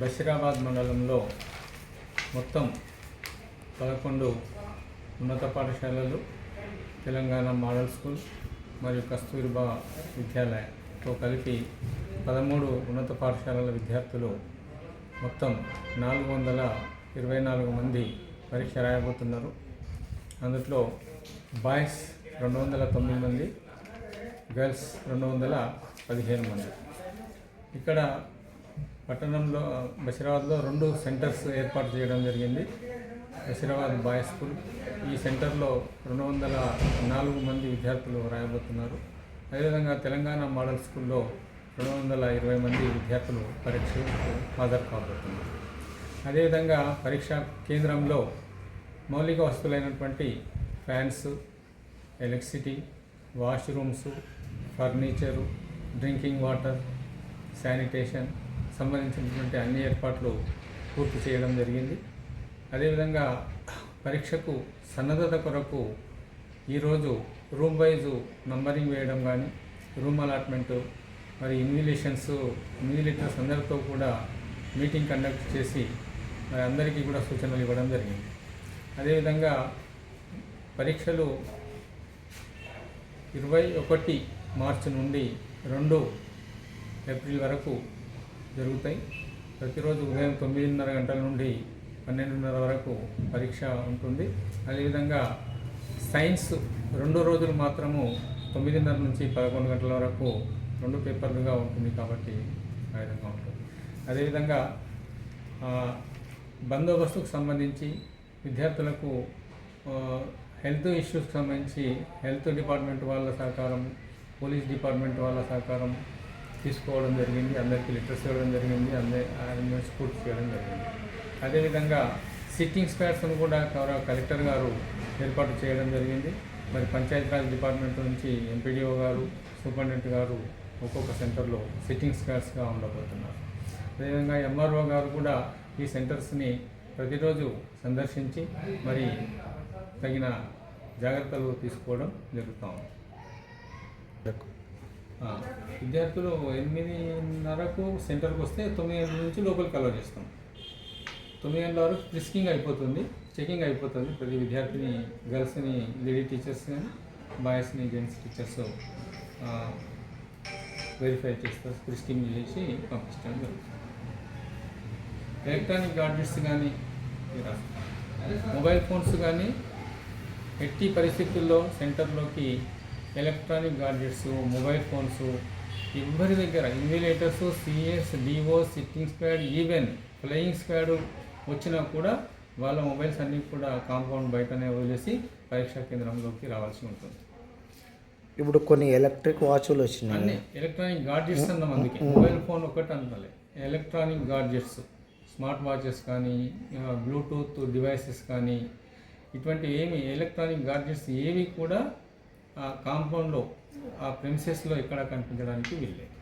బషీరాబాద్ మండలంలో మొత్తం పదకొండు ఉన్నత పాఠశాలలు తెలంగాణ మోడల్ స్కూల్ మరియు కస్తూరిబా విద్యాలయంతో కలిపి పదమూడు ఉన్నత పాఠశాలల విద్యార్థులు మొత్తం నాలుగు వందల ఇరవై నాలుగు మంది పరీక్ష రాయబోతున్నారు. అందులో బాయ్స్ రెండు వందల తొమ్మిది మంది గర్ల్స్ రెండు వందల పదిహేను మంది. ఇక్కడ పట్టణంలో బషీరాబాద్లో రెండు సెంటర్స్ ఏర్పాటు చేయడం జరిగింది. Basheerabad boys school. ఈ సెంటర్లో రెండు వందల నాలుగు మంది విద్యార్థులు రాయబోతున్నారు. అదేవిధంగా తెలంగాణ మోడల్ స్కూల్లో రెండు వందల ఇరవై మంది విద్యార్థులు పరీక్షకు హాజరు కాబోతున్నారు. అదేవిధంగా పరీక్షా కేంద్రంలో మౌలిక వస్తువులైనటువంటి fans electricity washrooms furniture drinking water sanitation సంబంధించినటువంటి అన్ని ఏర్పాట్లు పూర్తి చేయడం జరిగింది. అదేవిధంగా పరీక్షకు సన్నద్ధత కొరకు ఈరోజు రూమ్ వైజు నంబరింగ్ వేయడం కానీ రూమ్ అలాట్మెంటు మరి ఇన్విలేషన్స్ ఇన్విలేటర్స్ అందరితో కూడా మీటింగ్ కండక్ట్ చేసి మరి అందరికీ కూడా సూచనలు ఇవ్వడం జరిగింది. అదేవిధంగా పరీక్షలు ఇరవై ఒకటి మార్చి నుండి రెండు ఏప్రిల్ వరకు జరుగుతాయి. ప్రతిరోజు ఉదయం తొమ్మిదిన్నర గంటల నుండి పన్నెండున్నర వరకు పరీక్ష ఉంటుంది. అదేవిధంగా సైన్స్ రెండు రోజులు మాత్రము తొమ్మిదిన్నర నుంచి పదకొండు గంటల వరకు రెండు పేపర్లుగా ఉంటుంది కాబట్టి ఆ విధంగా ఉంటుంది. అదేవిధంగా బందోబస్తుకు సంబంధించి విద్యార్థులకు హెల్త్ ఇష్యూస్కి సంబంధించి హెల్త్ డిపార్ట్మెంట్ వాళ్ళ సహకారం పోలీస్ డిపార్ట్మెంట్ వాళ్ళ సహకారం తీసుకోవడం జరిగింది అందరికీ లిటర్స్ ఇవ్వడం జరిగింది అందరి అరేంజ్మెంట్స్ పూర్తి చేయడం జరిగింది. అదేవిధంగా సిట్టింగ్ స్క్వేర్స్ను కూడా కలెక్టర్ గారు ఏర్పాటు చేయడం జరిగింది. మరి పంచాయతీరాజ్ డిపార్ట్మెంట్ నుంచి ఎంపీడీఓ గారు సూపరింటెండెంట్ గారు ఒక్కొక్క సెంటర్లో సిట్టింగ్ స్క్వేర్స్గా ఉండబోతున్నారు. అదేవిధంగా ఎంఆర్ఓ గారు కూడా ఈ సెంటర్స్ని ప్రతిరోజు సందర్శించి మరి తగిన జాగ్రత్తలు తీసుకోవడం జరుగుతూ ఉంది విద్యార్థులు ఎనిమిదిన్నరకు సెంటర్కి వస్తే తొమ్మిది గంటల నుంచి లోపలికి అలౌ చేస్తాం. తొమ్మిది గంటల వరకు రిస్కింగ్ అయిపోతుంది చెకింగ్ అయిపోతుంది ప్రతి విద్యార్థిని గర్ల్స్ని లేడీ టీచర్స్ని బాయ్స్ని జెంట్స్ టీచర్స్ వెరిఫై చేస్తారు ఫ్రిస్కింగ్ చేసి పంపించడం జరుగుతుంది ఎలక్ట్రానిక్ గాడ్జెట్స్ కానీ మొబైల్ ఫోన్స్ కానీ ఎట్టి పరిస్థితుల్లో సెంటర్లోకి ఎలక్ట్రానిక్ గాడ్జెట్స్ మొబైల్ ఫోన్స్ ఎవరి దగ్గర invigilators CS DO sitting squad even flying squad వచ్చినా కూడా వాళ్ళ మొబైల్స్ అన్నీ కూడా కాంపౌండ్ బయటనే వదిలేసి పరీక్షా కేంద్రంలోకి రావాల్సి ఉంటుంది. ఇప్పుడు కొన్ని ఎలక్ట్రిక్ వాచ్లు వచ్చినాయి. అన్ని ఎలక్ట్రానిక్ గాడ్జెట్స్ అన్నాం అందుకే. మొబైల్ ఫోన్ ఒకటి అనలే ఎలక్ట్రానిక్ గాడ్జెట్స్ స్మార్ట్ వాచెస్ కానీ బ్లూటూత్ డివైసెస్ కానీ ఇటువంటి ఏమి ఎలక్ట్రానిక్ గాడ్జెట్స్ ఏవి కూడా ఆ కాంపౌండ్లో ఆ ప్రిన్సెస్లో ఎక్కడ కనిపించడానికి వీల్లేదు.